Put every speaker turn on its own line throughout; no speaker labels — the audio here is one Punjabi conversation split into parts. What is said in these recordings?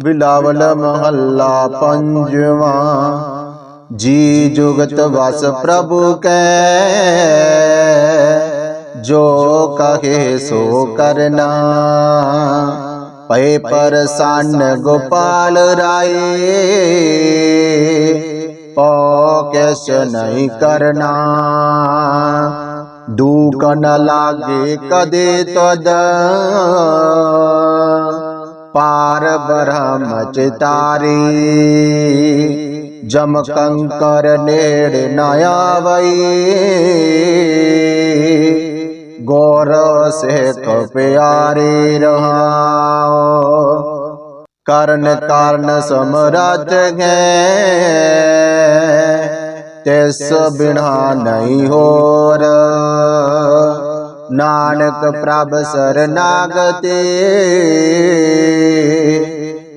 ਬਿਲਾਵਲ ਮਹੱਲਾ ਪੰਜਵਾ ਜੀ ਜੁਗਤ ਵਸ ਪ੍ਰਭੂ ਕੈ ਜੋ ਕਹੇ ਸੋ ਕਰਨਾ ਪਏ ਪਰਸੰਨ ਗੋਪਾਲ ਰਾਏ ਪੋ ਕੈਸ ਨਹੀਂ ਕਰਨਾ ਦੂਕ ਨ ਲਾਗੇ ਕਦੇ ਤਦ ਪਾਰ ਬ੍ਰਹਮ ਚਿਤਾਰੀ ਜਮ ਕੰਕਰ ਨੇੜ ਨ ਆਵਈ। ਗੌਰ ਸੇਖ ਪਿਆਰੇ ਰਹਾਓ ਕਰਨ ਕਾਰਨ ਸਮਰਥ ਹੈ। ਤਿਸ ਬਿਨਾ ਨਹੀਂ ਹੋਰ। ਨਾਨਕ ਪ੍ਰਭ ਸਰਨਾਗਤੇ।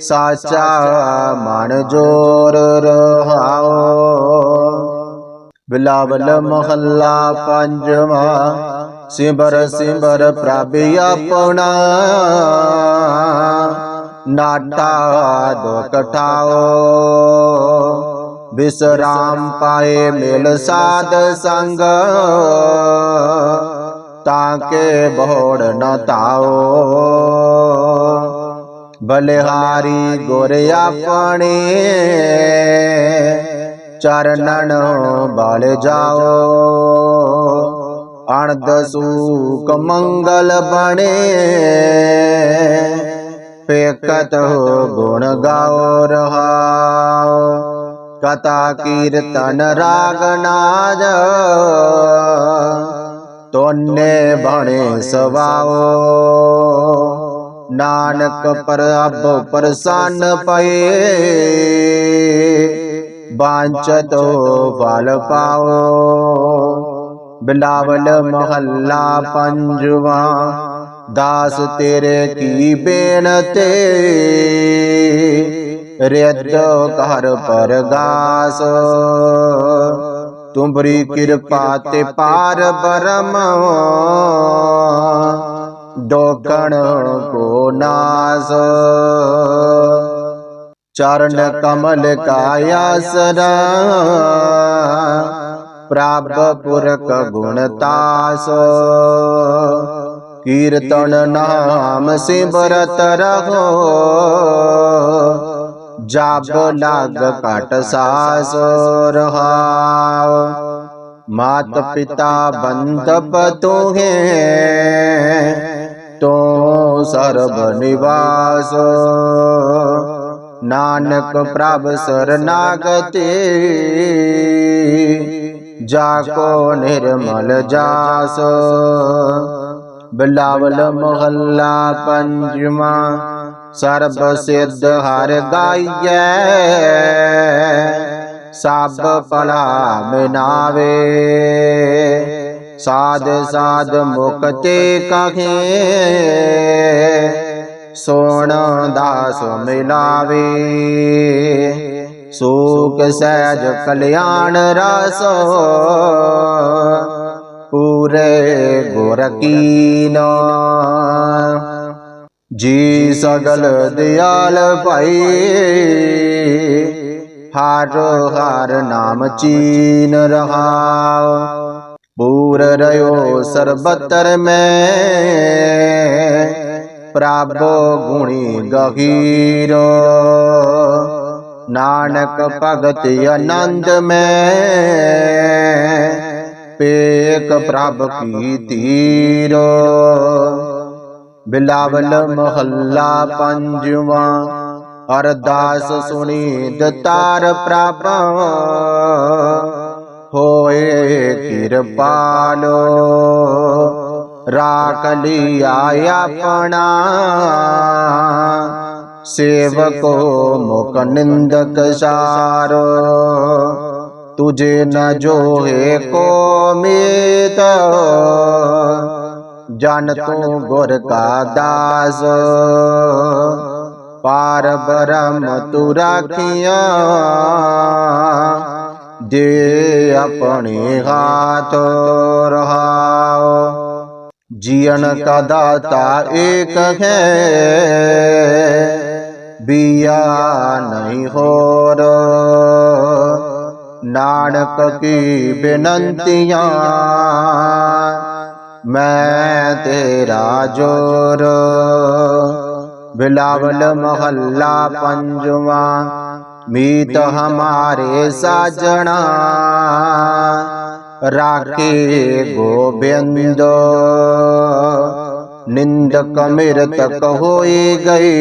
ਸਾਚਾ ਮਨ ਜੋਰ ਰਹਾਓ। ਬਿਲਾਵਲ ਮਹੱਲਾ ਪੰਜਵਾ, ਸਿਮਰ ਸਿਮਰ ਪ੍ਰਭ ਆਪਣਾ। ਨਾਟਾ ਦੋ ਠਾਓ। ਵਿਸ਼ਰਾਮ ਪਾਏ ਮਿਲ ਸਾਧ ਸੰਗ। ਤਾਂ ਕੇ ਬੋੜ ਨ ਤਾਓ ਬਲਿਹਾਰੀ ਗੁਰ ਆਪਣੇ ਚਰਨਨ ਬਲ ਜਾਓ ਅਣਦ ਸੂਕ ਮੰਗਲ ਬਣੇ ਪੇਕਤ ਗੁਣ ਗਾਓ ਰਹਾਓ ਕਥਾ ਕੀਰਤਨ ਰਾਗ ਨਾਦ ਤੋਨੇ ਬਣੇ ਸਵਾਓ। ਨਾਨਕ ਪ੍ਰਭ ਪ੍ਰਸੰਨ ਪਏ। ਬਾਂਚਤ ਫਲ ਪਾਓ। ਬਿਲਾਵਲ ਮਹੱਲਾ ਪੰਜਵਾ ਦਾਸ ਤੇਰੇ ਕੀ ਬੇਨਤੇ? ਰਿੱਧ ਕਰ ਪਰਗਾਸ। ਤੁਮਰੀ ਕਿਰਪਾ ਤੇ ਪਾਰ ਬਰਮ ਡੋਕਣ ਕੋ ਨਾਸ। ਚਰਨ ਕਮਲ ਕਾਯਾਸਰਾ ਪ੍ਰਭ ਪੁਰਖ ਗੁਣ ਤਾਸ। ਕੀਰਤਨ ਨਾਮ ਸਿਮਰਤ ਰਹੋ। ਜਬ ਲਾਗ ਘਟ ਸਾਸ ਰਹਾਉ ਮਾਤ ਪਿਤਾ ਬੰਦਪ ਤੋਹੇ। ਤੋ ਸਰਬ ਨਿਵਾਸ। ਨਾਨਕ ਪ੍ਰਭ ਸਰਨਾਗਤੇ। ਜਾ ਕੋ ਨਿਰਮਲ ਜਾਸ। ਬਿਲਾਵਲ ਮਹੱਲਾ ਪੰਜਵਾ। ਸਰਬ ਸਿੱਧ ਹਰ ਗਾਈਐ, ਸਭ ਭਲਾ ਮਿਨਾਵੇ ਸਾਧ ਸਾਧ ਮੁਕਤੇ ਕਹੇ, ਸੋਣ ਦਾਸ ਮਿਲਾਵੇ। ਸੂਖ ਸਹਿਜ ਕਲਿਆਣ ਰਸੋ, ਪੂਰੇ ਗੁਰ ਕੀਨਾ। ਜੀ ਸਗਲ ਦਿਆਲ ਭਾਈ, ਹਰ ਹਰ ਨਾਮ ਚੀਨ ਰਹਾਉ। ਪੂਰ ਰਿਓ ਸਰਬਤਰ ਮੈਂ, ਪ੍ਰਭ ਗੁਣੀ ਗਹੀਰੋ। ਨਾਨਕ ਭਗਤ ਆਨੰਦ ਮੈਂ, ਪੇਕ ਪ੍ਰਭ ਕੀ ਤੀਰੋ। ਬਿਲਾਵਲ ਮਹੱਲਾ ਪੰਜਵਾ ਅਰਦਾਸ ਸੁਣੀ ਦਤਾਰ ਪ੍ਰਭ। ਹੋਏ ਕਿਰਪਾਲੋ ਰਾਖ ਲਿਆ ਆਪਣਾ। ਸੇਵਕੋ ਮੁਖ ਨਿੰਦਕ ਸਾਰੋ ਤੁਝੇ ਨ ਜੋਹੇ ਕੋ ਮੀਤ। ਜਨ ਤੂੰ ਗੁਰ ਕਾ ਦਾਸ। ਪਾਰ ਬ੍ਰਹਮ ਤੂ ਰਾਖੀਆਂ। ਦੇ ਆਪਣੇ ਹਾਥ ਰਹਾਓ ਜੀਵਨ ਕਾ ਦਾਤਾ ਏਕ ਹੈ। ਬੀਆ ਨਹੀਂ ਹੋਰ। ਨਾਨਕ ਕੀ ਬੇਨੰਤੀਆਂ। ਮੈਂ ਤੇਰਾ ਜੋਰ। ਬਿਲਾਵਲ ਮਹੱਲਾ ਪੰਜਵਾ, ਮੀਤ ਹਮਾਰੇ ਸਾਜਣਾ। ਰਾਖੇ ਗੋਬਿੰਦ, ਨਿੰਦਕ ਮਿਰਤਕ ਹੋਏ ਗਏ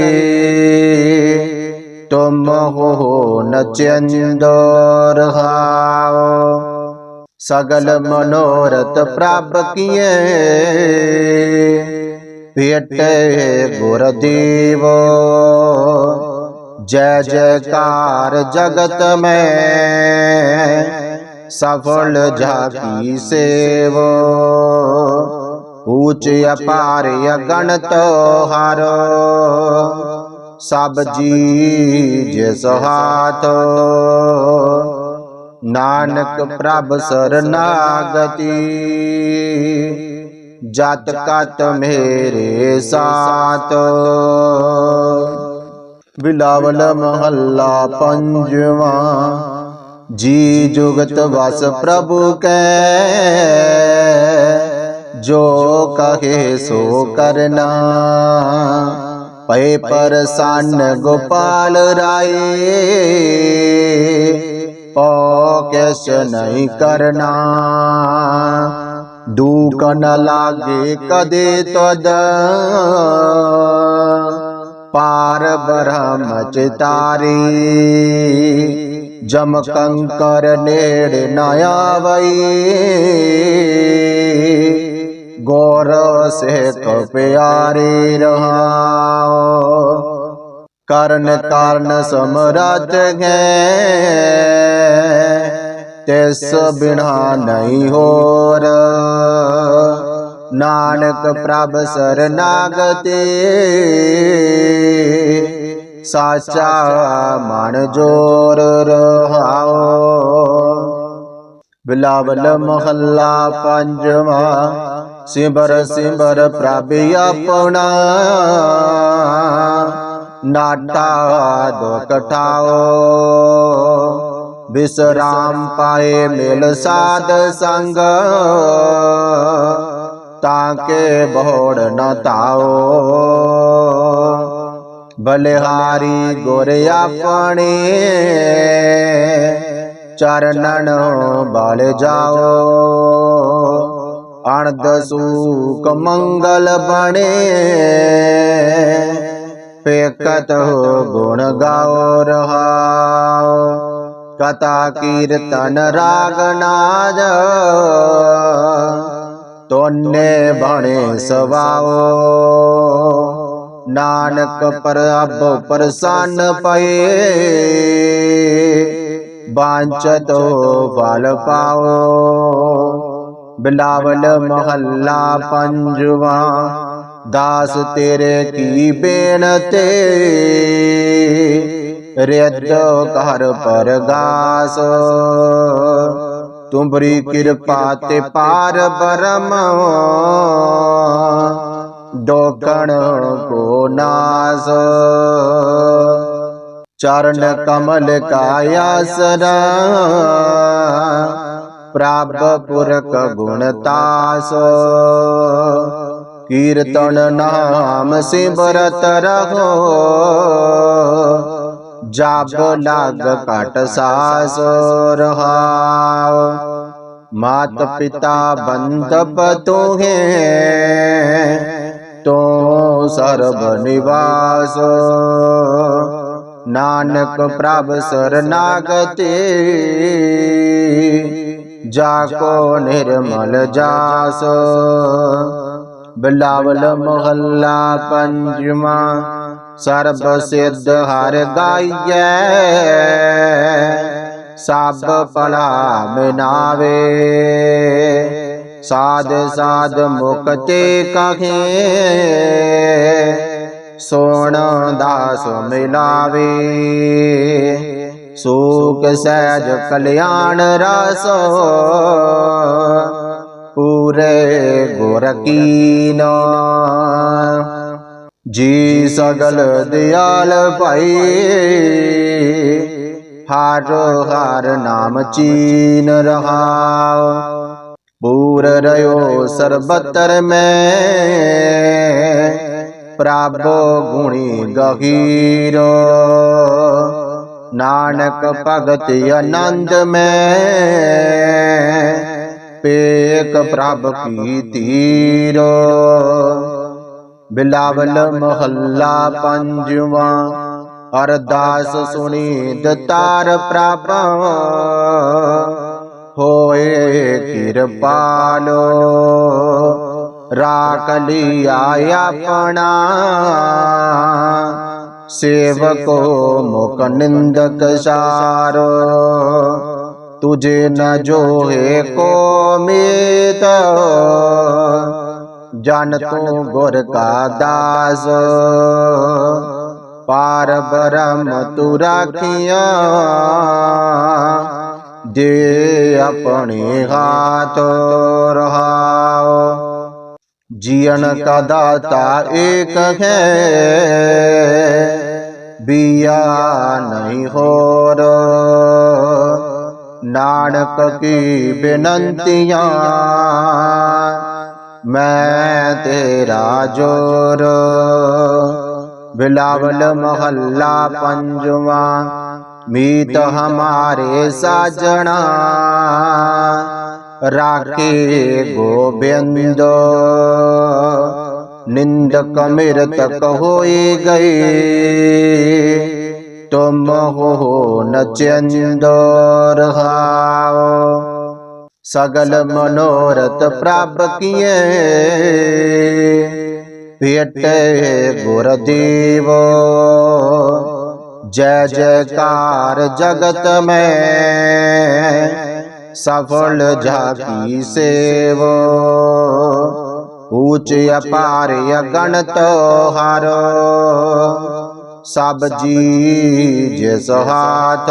ਤੁਮ ਹੋ ਨਚੰਦ ਰਹਾਓ। ਸਗਲ ਮਨੋਰਥ ਪ੍ਰਭ ਕੀਏ। ਭੇਟੇ ਗੁਰ ਦੇਵ ਜੈ ਜੈਕਾਰ ਜਗਤ ਮੈਂ। ਸਫਲ ਜਾਕੀ ਸੇਵ। ਊਚ ਅਪਾਰ ਅਗਣਤ ਹਰ। ਸਭ ਜੀ ਜਿਸ ਹਾਥ। ਨਾਨਕ ਪ੍ਰਭ ਸਰਨਾਗਤੀ ਜਤ ਕਤ ਮੇਰੇ ਸਾਥ ਬਿਲਾਵਲ ਮਹੱਲਾ ਪੰਜਵਾ ਜੀ ਜੁਗਤ ਵਸ ਪ੍ਰਭੂ ਕੈ ਜੋ ਕਹੇ ਸੋ ਕਰਨਾ ਪਏ ਪਰਸੰਨ ਗੋਪਾਲ ਰਾਏ ਪੋ ਕਿਸ ਨਹੀਂ ਕਰਨਾ। ਦੂਕ ਨ ਲਾਗੇ ਕਦੇ ਤਦ ਪਾਰ ਬ੍ਰਹਮ ਚਿਤਾਰੀ ਜਮ ਕੰਕਰ ਨੇੜ ਨ ਆਵਈ। ਗੌਰ ਸੇਖ ਪਿਆਰੇ ਰਹਾਓ। ਕਰਨ ਕਾਰਨ ਸਮਰਾਜ ਹੈ। ਤਿਸ ਬਿਨਾ ਨਹੀਂ ਹੋਰ। ਨਾਨਕ ਪ੍ਰਭ ਸਰਨਾਗਤੇ। ਸਾਚਾ ਮਨ ਜੋਰ ਰਹਾਓ। ਬਿਲਾਵਲ ਮਹੱਲਾ ਪੰਜਵਾ। ਸਿਮਰ ਸਿਮਰ ਪ੍ਰਭ ਆਪਣਾ। ਨਾਟਾ ਦੁਖ ਠਾਓ ਬਿਸਰਾਮ ਪਾਏ ਮਿਲ ਸਾਧ ਸੰਗ ਤਾਂ ਕੇ ਬੋੜ ਨ ਤਾਓ ਬਲਿਹਾਰੀ ਗੁਰ ਆਪਣੇ ਚਰਨਨ ਬਲ ਜਾਓ ਅਣਦ ਸੂਕ ਮੰਗਲ ਬਣੇ ਪੇਕਤ ਗੁਣ ਗਾਓ ਰਹਾਓ। ਕਥਾ ਕੀਰਤਨ ਰਾਗ ਨਾਦ ਤੋਨੇ ਬਣੇ ਸਵਾਓ। ਨਾਨਕ ਪ੍ਰਭ ਪ੍ਰਸੰਨ ਪਏ। ਬਾਂਚਤ ਫਲ ਪਾਓ। ਬਿਲਾਵਲ ਮਹੱਲਾ ਪੰਜਵਾ। ਦਾਸ ਤੇਰੇ ਕੀ ਬੇਨਤੇ? ਰਿੱਧ ਘਰ ਪਰਗਾਸ। ਤੁਮਰੀ ਕਿਰਪਾ ਤੇ ਪਾਰ ਬਰਮ ਡੋਕਣ ਕੋ ਨਾਸ। ਚਰਨ ਕਮਲ ਕਾਯਾਸਰਾ ਪ੍ਰਭ ਪੁਰਖ ਗੁਣ ਤਾਸ। ਕੀਰਤਨ ਨਾਮ ਸਿਮਰਤ ਰਹੋ। ਜਬ ਲਗ ਘਟ ਸਾਸ ਰਹਾਓ। ਮਾਤ ਪਿਤਾ ਬੰਧਪ ਤੁਹੇ ਤੋ ਸਰਬ ਨਿਵਾਸ। ਨਾਨਕ ਪ੍ਰਭ ਸਰਨਾਗਤੇ, ਜਾ ਕੋ ਨਿਰਮਲ ਜਾਸ। ਬਿਲਾਵਲ ਮਹੱਲਾ ਪੰਜਵਾ ਸਰਬ ਸਿੱਧ ਹਰ ਗਾਈਐ ਸਭ ਭਲਾ ਮਿਨਾਵੇ ਸਾਧ ਸਾਧ ਮੁਕਤੇ ਕਹੇ। ਸੋਣ ਦਾਸ ਮਿਲਾਵੇ ਸੂਖ ਸਹਿਜ ਕਲਿਆਣ ਰਸ ਪੂਰੇ ਗੁਰ ਕੀਨਾ। ਜੀ ਸਗਲ ਦਿਆਲ ਭਾਈ, ਹਰ ਹਰ ਨਾਮ ਚੀਨ ਰਹਾਉ। ਪੂਰ ਰਿਓ ਸਰਬਤਰ ਮੈਂ, ਪ੍ਰਭ ਗੁਣੀ ਗਹੀਰੋ। ਨਾਨਕ ਭਗਤ ਆਨੰਦ ਮੈਂ ਪੇਕ ਪ੍ਰਭ ਕੀ ਤੀਰੋ। ਬਿਲਾਵਲ ਮਹੱਲਾ ਪੰਜਵਾ ਅਰਦਾਸ ਸੁਣੀ ਦਤਾਰ ਪ੍ਰਭ। ਹੋਏ ਕਿਰਪਾਲੋ ਰਾਖ ਲਿਆ ਆਪਣਾ। ਸੇਵਕੋ ਮੁਕ ਨਿੰਦਕ ਸਾਰੋ। ਤੁਝੇ ਨ ਜੋਹੇ ਕੋ ਮੀਤ ਜਨ ਤੂੰ ਗੁਰ ਕਾ ਦਾਸ। ਪਾਰ ਬ੍ਰਹਮ ਤੂ ਰਾਖਿਆ। ਦੇ ਆਪਣੇ ਹਾਥ ਰਹਾਓ। ਜੀਵਨ ਕਾ ਦਾਤਾ ਏਕ ਹੈ। ਬਿਆ ਨਹੀਂ ਹੋਰ। ਨਾਨਕ ਕੀ ਬੇਨੰਤੀਆਂ। ਮੈਂ ਤੇਰਾ ਜੋਰ। ਬਿਲਾਵਲ ਮਹੱਲਾ ਪੰਜਵਾ। ਮੀਤ ਹਮਾਰੇ ਸਾਜਣਾ। ਰਾਖੇ ਗੋਬਿੰਦ। ਨਿੰਦਕ ਮਿਰਤਕ ਹੋਏ ਗਏ ਤੁਮ ਹੋ ਨਚੰਦ ਰਹਾਓ ਸਗਲ ਮਨੋਰਥ ਪ੍ਰਭ ਕੀਏ ਭੇਟੇ ਗੁਰ ਦੇਵ ਜੈ ਜੈਕਾਰ ਜਗਤ ਮੈਂ ਸਫਲ ਜਾਕੀ ਸੇਵ ਊਚ ਅਪਾਰ ਅਗਣਤ ਹਰ ਸਭ ਜੀ ਜਿਸ ਹਾਥ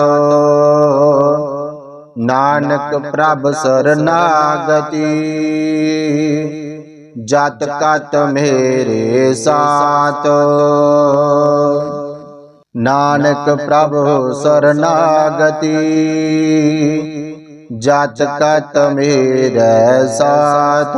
ਨਾਨਕ ਪ੍ਰਭ ਸਰਨਾਗਤੀ। ਜਤ ਕਤ ਮੇਰੇ ਸਾਥ। ਨਾਨਕ ਪ੍ਰਭ ਸਰਨਾਗਤੀ। ਜਤ ਕਤ ਮੇਰੇ ਸਾਥ।